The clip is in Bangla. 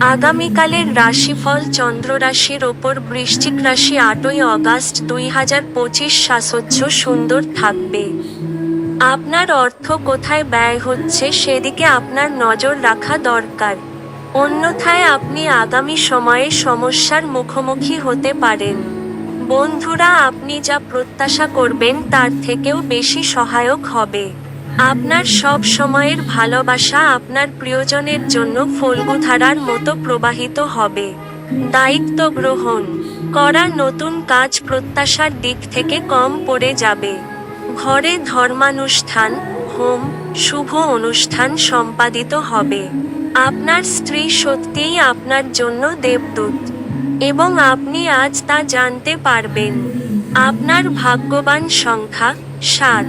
আগামীকালের রাশিফল চন্দ্র রাশির ওপর বৃশ্চিক রাশি আটই অগাস্ট দুই হাজার পঁচিশ সাসহ্য সুন্দর থাকবে। আপনার অর্থ কোথায় ব্যয় হচ্ছে সেদিকে আপনার নজর রাখা দরকার। অন্যথায় আপনি আগামী সময়ে সমস্যার মুখোমুখি হতে পারেন। বন্ধুরা, আপনি যা প্রত্যাশা করবেন তার থেকেও বেশি সহায়ক হবে। আপনার সব সময়ের ভালোবাসা আপনার প্রিয়জনের জন্য ফল্গুধারার মতো প্রবাহিত হবে। দায়িত্ব গ্রহণ। করা নতুন কাজ প্রত্যাশার দিক থেকে কম পড়ে যাবে। ঘরে ধর্মানুষ্ঠান, হোম, শুভ অনুষ্ঠান সম্পাদিত হবে। আপনার স্ত্রী সত্যিই আপনার জন্য দেবদূত এবং আপনি আজ তা জানতে পারবেন। আপনার ভাগ্যবান সংখ্যা সাত।